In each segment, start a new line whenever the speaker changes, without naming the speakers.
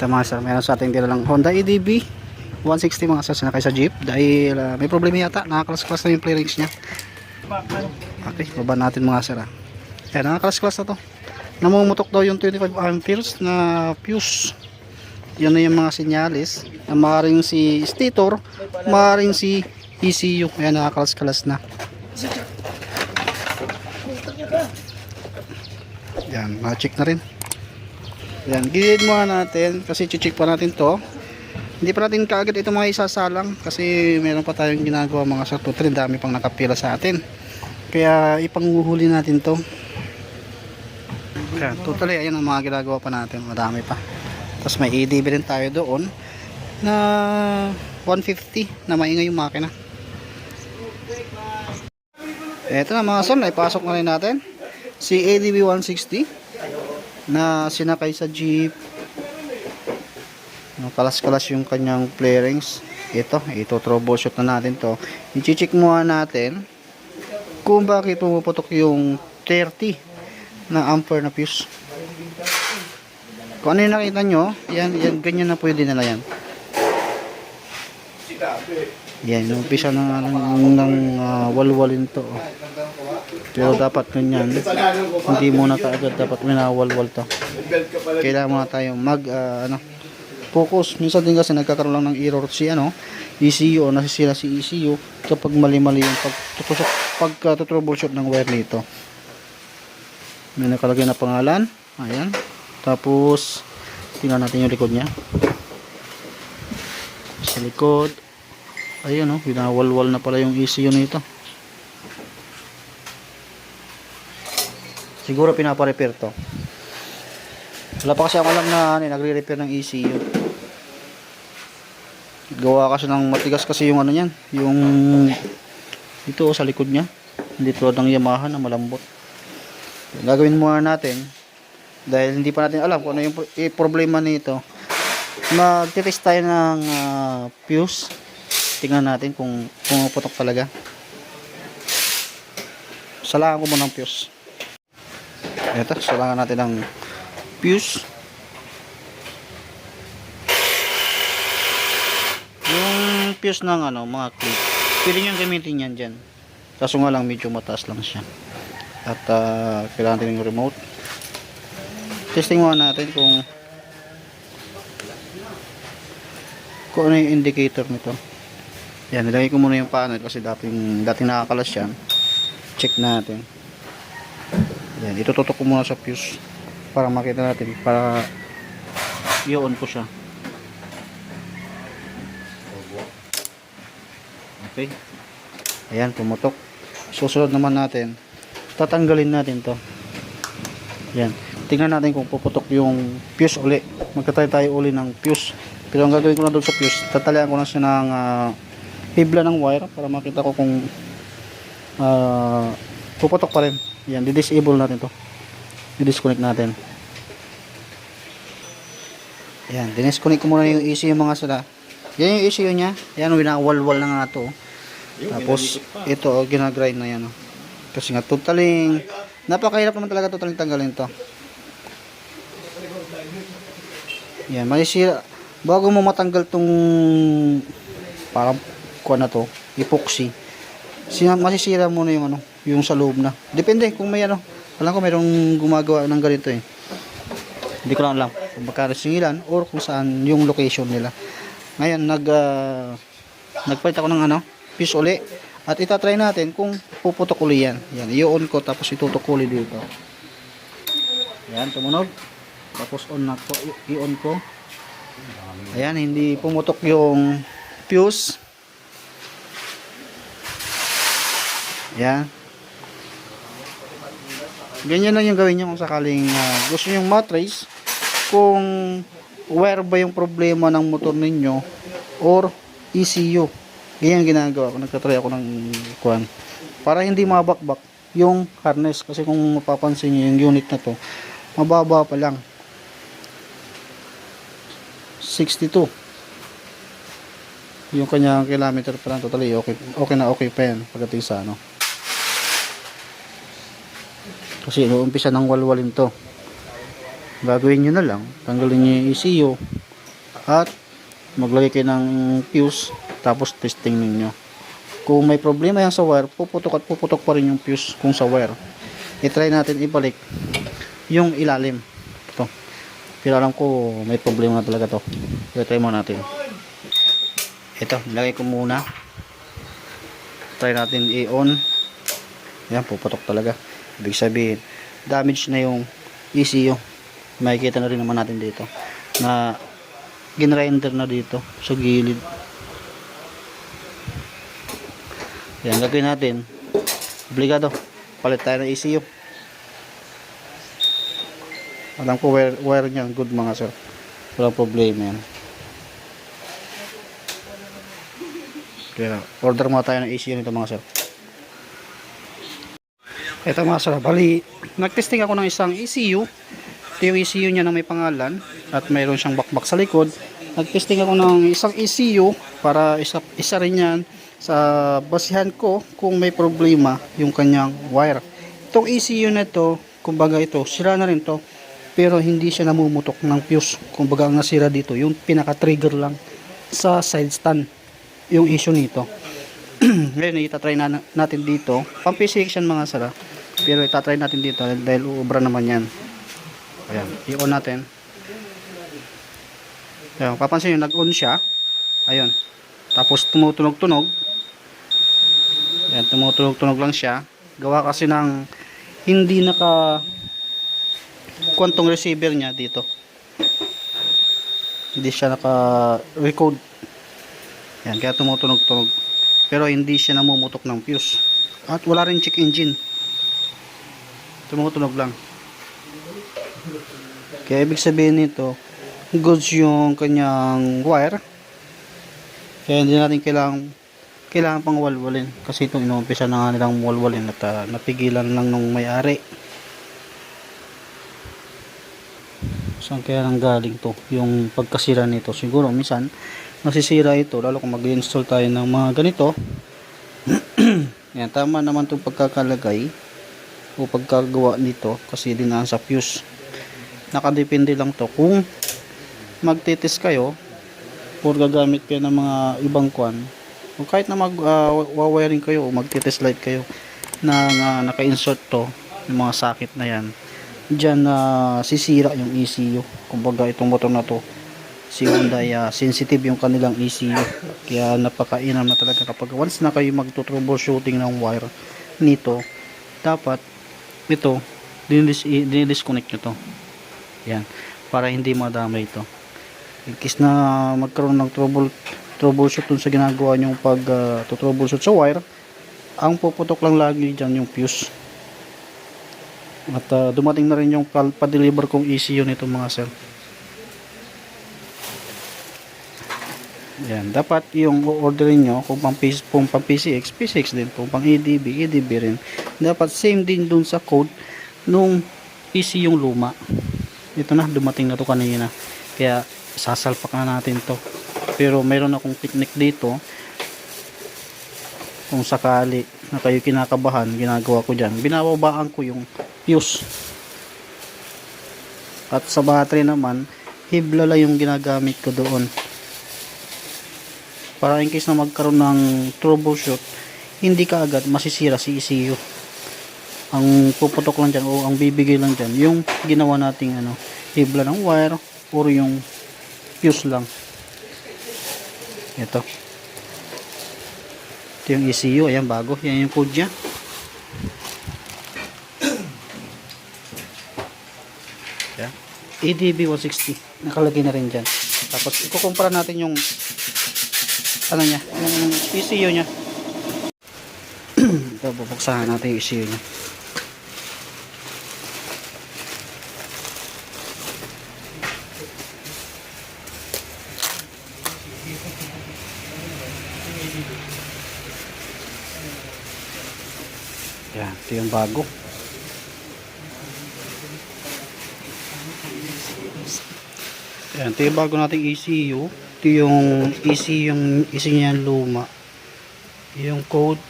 Ito mga sir, meron sa ating lang Honda EDB 160 mga sir, sinakay sa jeep dahil ah, may problema yata, nakaklas-klas na yung clearance niya. Okay, baba natin mga sir. ah. Ayan, nakaklas-klas na to. Namumutok daw yung 25 amperes na fuse. Yan na yung mga sinyalis na maaaring si stator, maaaring si ECU. Ayan, nakakalas-kalas na. Yan, ma-check na rin. Yan, gilid muna natin kasi check pa natin to. Hindi pa natin kaagad ito mga isasalang kasi meron pa tayong ginagawa mga sa tutrin. Dami pang nakapila sa atin. Kaya ipanghuhuli natin to. Kaya totally ayan ang mga ginagawa pa natin. Marami pa. Tapos may EDB rin tayo doon na 150 na maingay yung makina. Ito na mga son, ipasok na rin natin si ADB 160 na sinakay sa jeep. Kalas-kalas yung kanyang flarings ito, ito troubleshoot na natin to. I-check muna natin kung bakit pumuputok yung 30 na ampere na fuse. Kung ano yung nakita nyo yan, yan, ganyan na pwede nila yan. Yan, umpisa ng, ng, ng uh, walwalin to. oh. Pero dapat ganyan. Hindi muna kaagad dapat minawalwal to. Kailangan muna tayo mag ah, ano focus. Minsan din kasi nagkakaroon lang ng error si ano ECU o nasisira si ECU kapag mali-mali yung pagtutusok pagka troubleshoot ng wire nito. May nakalagay na pangalan. Ayan. Tapos tingnan natin yung likod nya sa likod. Ayun oh winawalwal na pala yung ECU nito siguro pinapa-repair to. Wala pa kasi ako alam na ano, nagre-repair ng ECU gawa kasi ng matigas kasi yung ano niyan yung ito oh, sa likod niya. Hindi tulad ng Yamaha na malambot. Gagawin muna natin dahil hindi pa natin alam kung ano yung eh, problema nito. Magtitest tayo ng ah, fuse. Tingnan natin kung pumuputok talaga. Salangan ko muna ng fuse eto salangan natin ng fuse. Yung fuse ng ano mga clip. Pwede nyo gamitin yan dyan. Kaso nga lang medyo mataas lang siya. At ah, kailangan natin yung remote. Testing muna natin kung kung ano yung indicator nito. Yan nilagay ko muna yung panel kasi dating, dating nakakalas yan. Check natin yan itututok ko muna sa fuse para makita natin para i-on ko siya. Okay. Ayan pumutok. Susunod naman natin tatanggalin natin to. Yan tingnan natin kung puputok yung fuse uli. Magtatry tayo uli ng fuse. Pero ang gagawin ko na doon sa fuse tatalian ko na siya ng ah, hibla ng wire para makita ko kung ah, puputok pa rin. Yan di-disable natin to. I-disconnect natin. Yan dinisconnect ko muna yung ECU mga sila. Yan yung ECU nya yan winawalwal na nga to. Tapos ito oh, ginagrind na yan oh. kasi nga totaling napakahirap naman talaga totaling tanggalin to. Yan masisira bago mo matanggal tong parang kuha na to epoxy masisira muna yung ano yung sa loob na. Depende kung may ano. Alam ko mayroong gumagawa ng ganito eh. Hindi ko lang alam kung magkano singilan or kung saan yung location nila. Ngayon nag ah, nagpalit ako ng ano fuse uli. At itatry natin kung puputok uli yan. Yan i-on ko tapos itutok uli dito. Yan tumunog. Tapos on na ko i-on ko. Ayan hindi pumutok yung fuse. Yan ganyan lang yung gawin nyo kung sakaling ah, gusto nyo matrace kung where ba yung problema ng motor ninyo or ECU ganyan ginagawa ko. Nagtatry ako ng kuan para hindi mabakbak yung harness. Kasi kung mapapansin nyo yung unit na to mababa pa lang. 62 yung kanyang kilometer pa lang totally okay, okay na okay pa yan pagdating sa ano kasi inuumpisa ng walwalin to. Gagawin nyo na lang. Tanggalin nyo yung ECU at maglagay kayo ng fuse tapos testing ninyo. Kung may problema yan sa wire puputok at puputok pa rin yung fuse kung sa wire. I-try natin ibalik yung ilalim. Ito. Pero alam ko may problema na talaga to. I-try mo natin. Ito nilagay ko muna. Try natin i-on. Yan puputok talaga ibig sabihin damage na yung ECU makikita na rin naman natin dito na ginrinder na dito sa gilid. Yan gagawin natin. Obligado palit tayo ng ECU alam ko wire, wire niyan good mga sir. Walang problema yan. Kaya order muna tayo ng ECU nito mga sir ito mga sir bali. Nagtesting ako ng isang ECU ito yung ECU niya na may pangalan at mayroon siyang bakbak sa likod. Nagtesting ako ng isang ECU para isa, isa rin yan sa basihan ko kung may problema yung kanyang wire. Itong ECU na to kumbaga ito sira na rin to pero hindi siya namumutok ng fuse. Kumbaga ang nasira dito yung pinaka trigger lang sa side stand yung issue nito. Ngayon itatry na natin dito. Yan mga sara pero itatry natin dito dahil uubra naman yan. Ayan i-on natin. Ayan papansin nyo nag-on siya. Ayun tapos tumutunog-tunog. Ayan tumutunog-tunog lang siya. Gawa kasi ng hindi naka kwantong receiver niya dito. Hindi siya naka record. Yan kaya tumutunog-tunog. Pero hindi siya namumutok ng fuse. At wala rin check engine tumutunog lang. Kaya ibig sabihin nito goods yung kanyang wire. Kaya hindi natin kailangan kailangan pang walwalin. Kasi ito inumpisa na nga nilang walwalin at uh, napigilan lang nung may-ari. Saan kaya nang galing to? Yung pagkasira nito siguro minsan nasisira ito lalo kung mag-install tayo ng mga ganito. Yan tama naman itong pagkakalagay o pagkagawa nito kasi dinaan sa fuse. Nakadepende lang to. Kung magtitis kayo or gagamit kayo ng mga ibang kwan o kahit na mag uh, wawiring kayo o magtitis light kayo na uh, naka-insert to yung mga sakit na yan dyan na sisira yung ECU kumbaga itong motor na to si Hyundai uh, sensitive yung kanilang ECU kaya napakainam na talaga kapag once na kayo magto-troubleshooting ng wire nito dapat ito dinis dinisconnect nyo to. Yan. Para hindi madamay ito in case na magkaroon ng trouble troubleshoot dun sa ginagawa nyong pag uh, troubleshoot sa wire ang puputok lang lagi dyan yung fuse. At uh, dumating na rin yung pa-deliver kong ECU nito mga sir. Yan, dapat yung orderin nyo kung pang, PC, kung pang PCX, PCX din. Kung pang EDB, EDB rin. Dapat same din dun sa code nung ECU yung luma. Ito na, dumating na to kanina. Kaya sasalpak na natin to. Pero mayroon akong technique dito kung sakali na kayo kinakabahan, ginagawa ko dyan. Binababaan ko yung fuse. At sa battery naman, hibla lang yung ginagamit ko doon. Para in case na magkaroon ng troubleshoot, hindi ka agad masisira si ECU. Ang puputok lang dyan o ang bibigay lang dyan, yung ginawa nating ano, hibla ng wire or yung fuse lang. Ito. Ito yung ECU, ayan bago, yan yung code niya. Yan. ADB 160 nakalagay na rin dyan tapos ikukumpara natin yung ano niya? Yung ECU niya. Ito bubuksahan natin yung ECU niya. Yan ito yung bago. Yan, ito yung bago nating ECU. Ito yung ECU yung ECU niya luma. Yung code.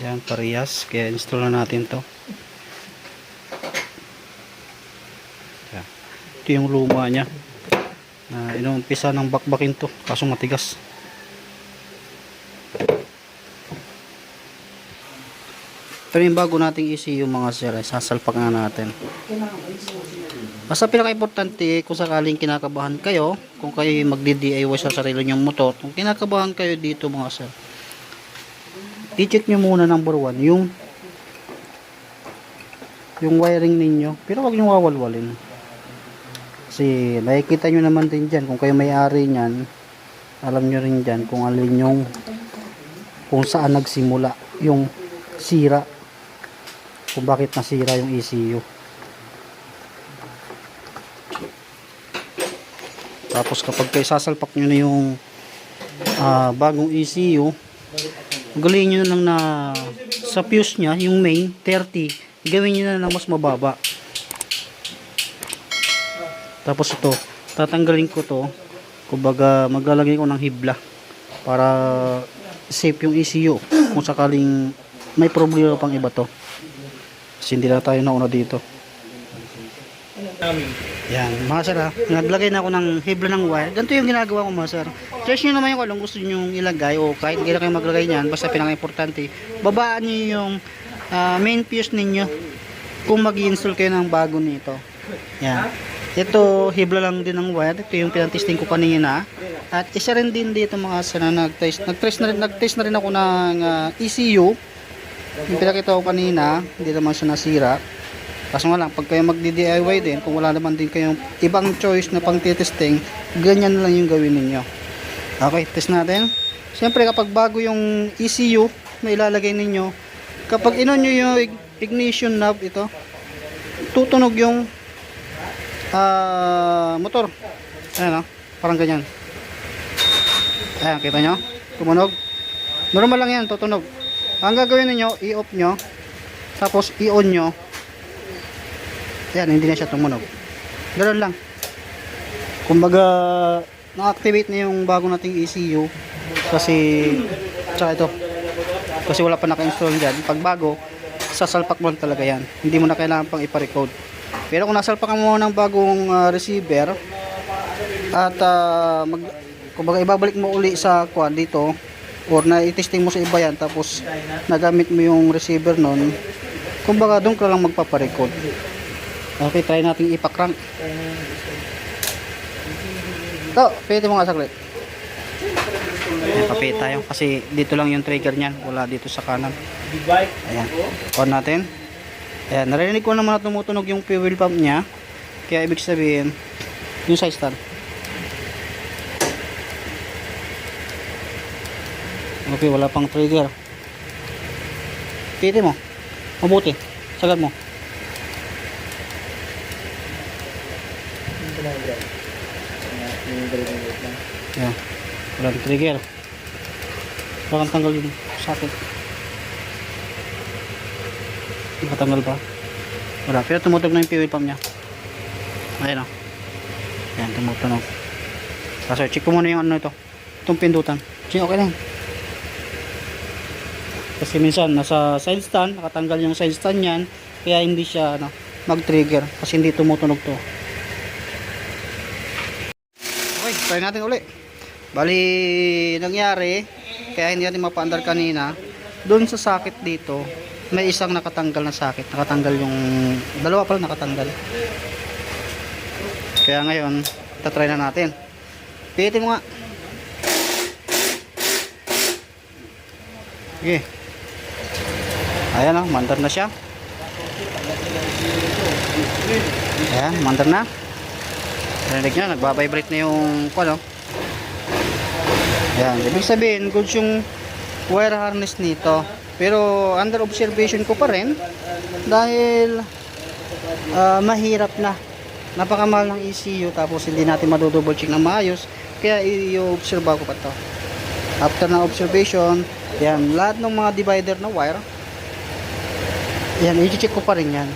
Yan, parehas. Kaya install na natin to. Yan. Ito yung luma niya. Na inumpisa ng bakbakin to. Kaso matigas. Pero yung bago nating ECU mga sir, sasalpak nga natin. Basta pinaka-importante kung sakaling kinakabahan kayo, kung kayo magdi-DIY sa sarili nyong motor, kung kinakabahan kayo dito mga sir, i-check nyo muna number one, yung yung wiring ninyo, pero wag nyo wawalwalin. Kasi makikita nyo naman din dyan, kung kayo may-ari nyan, alam nyo rin dyan kung alin yung kung saan nagsimula yung sira kung bakit nasira yung ECU. Tapos kapag kayo sasalpak nyo na yung ah, bagong ECU, gawin nyo na lang na sa fuse nya, yung main, 30, gawin nyo na lang mas mababa. Tapos ito, tatanggalin ko to, kumbaga maglalagay ko ng hibla para safe yung ECU kung sakaling may problema pang iba to. Kasi hindi na tayo nauna dito. Yan, mga sir ha. Naglagay na ako ng hibla ng wire. Ganito yung ginagawa ko mga sir. Search nyo naman yung kung gusto nyo ilagay o kahit hindi na kayo maglagay niyan. Basta pinaka-importante. Babaan nyo yung ah, main fuse ninyo kung mag install kayo ng bago nito. Yan. Ito, hibla lang din ng wire. Ito yung pinatesting ko kanina. At isa rin din dito mga sir na nag-test. Nag-test na rin, nag-test na rin ako ng ah, ECU. Yung pinakita ko kanina, hindi naman siya nasira. Kaso nga lang, pag kayo magdi-DIY din, kung wala naman din kayong ibang choice na pang testing, ganyan lang yung gawin ninyo. Okay, test natin. Siyempre, kapag bago yung ECU na ilalagay ninyo, kapag inon nyo yung ig- ignition knob ito, tutunog yung ah, motor. Ayan o, parang ganyan. Ayan, kita nyo? Tumunog. Normal lang yan, tutunog. Ang gagawin niyo i-off nyo, tapos i-on nyo, Ayan, hindi na siya tumunog. Ganun lang. Kumbaga, na-activate na yung bago nating ECU kasi tsaka ito. Kasi wala pa naka-install dyan. Pag bago sasalpak mo talaga yan. Hindi mo na kailangan pang ipa-recode pero kung nasalpakan mo ng bagong ah, receiver at ah, mag, kumbaga ibabalik mo uli sa kwan dito or na i-testing mo sa iba yan tapos nagamit mo yung receiver nun kumbaga doon ka lang magpaparecord Okay, try natin ipakrank. To, pwede mo nga saglit. Ayan, kapit tayo kasi dito lang yung trigger niyan, wala dito sa kanan. Ayan, on natin. Ayan, narinig ko naman na tumutunog yung fuel pump niya. Kaya ibig sabihin, yung side stand. Okay, wala pang trigger. Piti mo. Mabuti. Sagad mo. Yan. Walang trigger. Bakang tanggal yung socket. Nakatanggal pa. Wala. Pero tumutunog na yung fuel pump niya. Ayan o. Yan, tumutunog. Kaso, check ko muna yung ano ito. Itong pindutan. Okay yun. Kasi minsan, nasa side stand, nakatanggal yung side stand yan. Kaya hindi siya ano, mag-trigger. Kasi hindi tumutunog to. Okay, try natin uli. Bali, nangyari, kaya hindi natin mapaandar kanina, doon sa sakit dito, may isang nakatanggal na sakit. Nakatanggal yung, dalawa pala nakatanggal. Kaya ngayon, tatry na natin. Pihitin mo nga. Sige. Ayan o, mandar na siya. Ayan, mandar na. Narinig nyo, nagbabibrate na yung ano. Yan, ibig sabihin, good yung wire harness nito. Pero under observation ko pa rin dahil ah, mahirap na. Napakamahal ng ECU tapos hindi natin madodouble check na maayos. Kaya i-observe ko pa to. After ng observation, yan, lahat ng mga divider na wire, yan, i-check ko pa rin yan.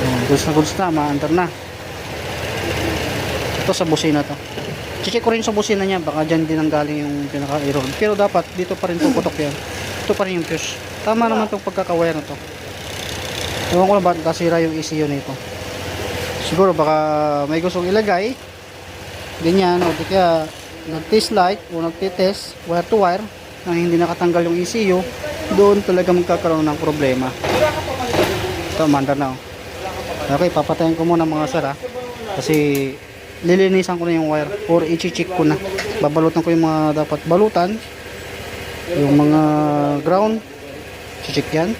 Yan, goods na goods na, maandar na. Ito sa busina to. Check ko rin sa busina niya, baka dyan din ang galing yung pinaka-error. Pero dapat, dito pa rin puputok yan. Ito pa rin yung fuse. Tama naman itong pagkakawire na to. Ewan ko lang bakit nasira yung ECU nito. Siguro baka may gustong ilagay. Ganyan, o di kaya nag-test light o nagtitest wire to wire na hindi nakatanggal yung ECU, doon talaga magkakaroon ng problema. Ito, mandar na. oh. Okay, papatayin ko muna mga sir. Kasi lilinisan ko na yung wire or i-check ko na. Babalutan ko yung mga dapat balutan. Yung mga ground, check yan.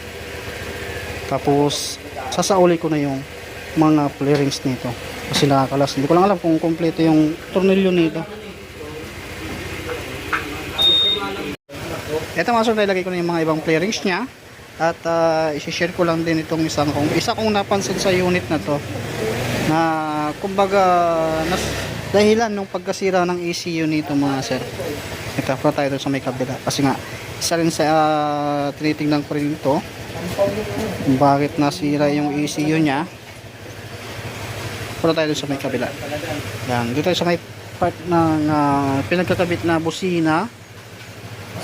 Tapos, sasauli ko na yung mga flarings nito. Kasi nakakalas. Hindi ko lang alam kung kompleto yung tornilyo nito. Ito mga sir, nilagay ko na yung mga ibang flarings niya. At uh, isi-share ko lang din itong isang kong isa kong napansin sa unit na to na kumbaga nas, dahilan ng pagkasira ng ECU nito mga sir. Ito, pa tayo doon sa may kabila. Kasi nga, isa rin sa uh, tinitingnan ko rin ito bakit nasira yung ECU niya. Punta tayo doon sa may kabila. Yan, dito sa may part ng uh, pinagkakabit na busina.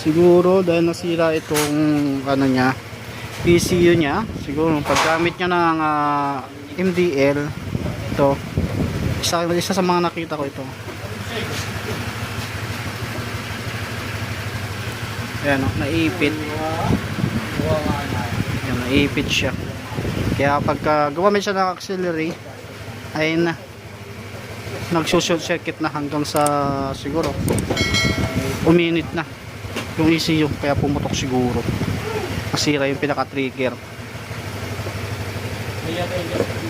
Siguro dahil nasira itong ano niya, ECU niya. Siguro paggamit niya ng ah, MDL ito. Isa, isa sa mga nakita ko ito. Ayan, oh, naipit. Ayan, naipit siya. Kaya pagka gumamit siya ng auxiliary, ay na nagsushort circuit na hanggang sa siguro uminit na yung ECU kaya pumutok siguro. Masira yung pinaka trigger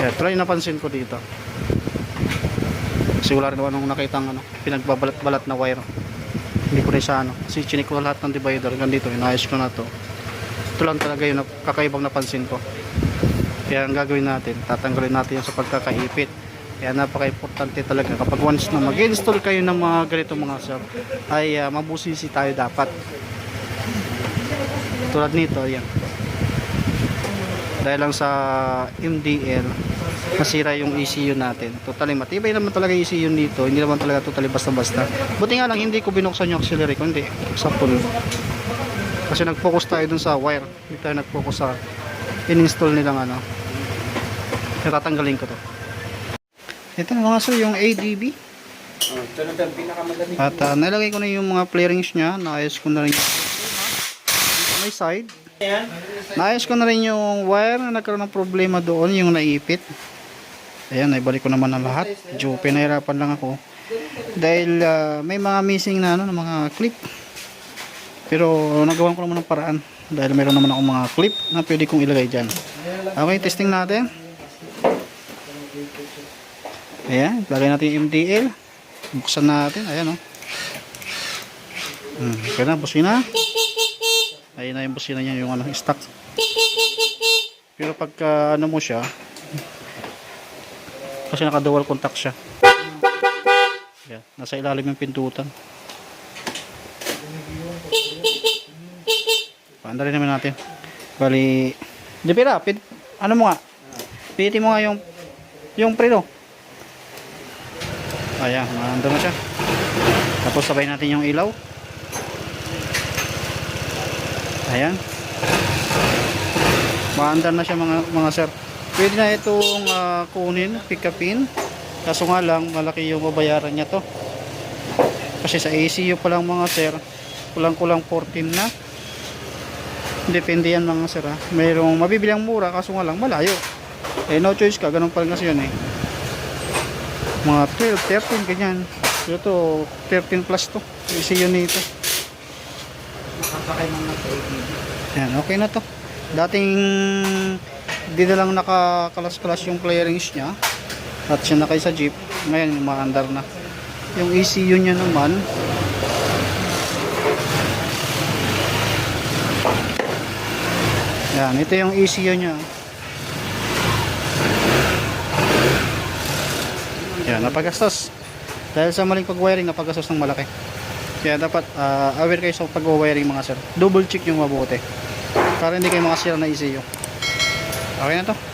kaya try napansin ko dito. Kasi wala rin nung nakita ano, pinagbabalat-balat na wire. Hindi ko rin siya ano kasi chinik ko lahat ng divider. Hanggang dito inayos ko na to. Ito lang talaga yung kakaibang napansin ko. Kaya ang gagawin natin tatanggalin natin yung sa pagkakaipit kaya napaka-importante talaga kapag once na mag-install kayo ng mga ganito mga sir ay uh, mabusisi tayo dapat. Tulad nito yan dahil lang sa MDL masira yung ECU natin. Totally matibay naman talaga yung ECU dito hindi naman talaga totally basta basta buti nga lang hindi ko binuksan yung auxiliary ko. Hindi sa pull kasi nag-focus tayo dun sa wire. Hindi tayo nag-focus sa in-install nilang ano natatanggalin ko to ito mga sir yung ADB
Oh, ito na ang pinakamadali.
at ah, nalagay ko na yung mga flarings nya naayos ko na rin yung may side
Ayan.
Naayos ko na rin yung wire na nagkaroon ng problema doon, yung naipit. Ayan, naibalik ko naman ang lahat. Medyo pinahirapan lang ako. Dahil ah, may mga missing na ano, mga clip. Pero nagawan ko naman ng paraan. Dahil meron naman ako mga clip na pwede kong ilagay dyan. Okay, testing natin. Ayan, lagay natin yung MDL. Buksan natin. Ayan o. Oh. Hmm, okay na, busina. Ayun na yung busina niya, yung ano, stock. Pero pagka ano mo siya, kasi naka dual contact siya. Yan, nasa ilalim yung pintutan. Paanda rin naman natin. Bali, di pira, pit, ano mo nga? Piti mo nga yung, yung preno. Ayan, maanda na siya. Tapos sabay natin yung ilaw. Ayan. Maandar na siya mga, mga sir. Pwede na itong ah, kunin, pick upin. Kaso nga lang, malaki yung babayaran niya to. Kasi sa ACU pa lang mga sir, kulang-kulang 14 na. Depende yan mga sir ha. Mayroong mabibilang mura, kaso nga lang malayo. Eh no choice ka, ganun pa rin kasi yun eh. Mga 12, 13, ganyan. Ito, 13 plus to. ACU nito.
Nakapakay mga sa ATV.
Yan, okay na to. Dating di na lang nakakalas-kalas yung clearings niya at siya nakay sa jeep. Ngayon, umaandar na. Yung ECU niya naman, yan, ito yung ECU niya. Yan, napagastos. Dahil sa maling pag-wiring, napagastos ng malaki. Kaya dapat ah, aware kayo sa pag-wiring mga sir. Double check yung mabuti. Para hindi kayo makasira na ECU. Okay na to.